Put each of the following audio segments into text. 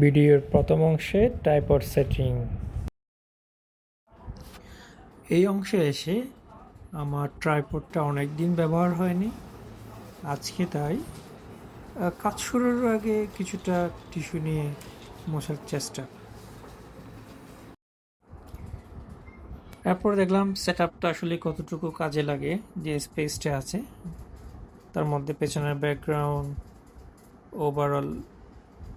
ভিডিওর প্রথম অংশে টাইপড সেটিং। এই অংশে এসে আমার ট্রাইপডটা অনেক দিন ব্যবহার হয়নি। আজকে তাই কাজ শুরুর আগে কিছুটা টিস্যু নিয়ে মশার চেষ্টা। এরপর দেখলাম সেট আপটা আসলে কতটুকু কাজে লাগে, যে স্পেসটা আছে। তার মধ্যে পেছনের ব্যাকগ্রাউন্ড, ওভারঅল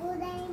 孤单。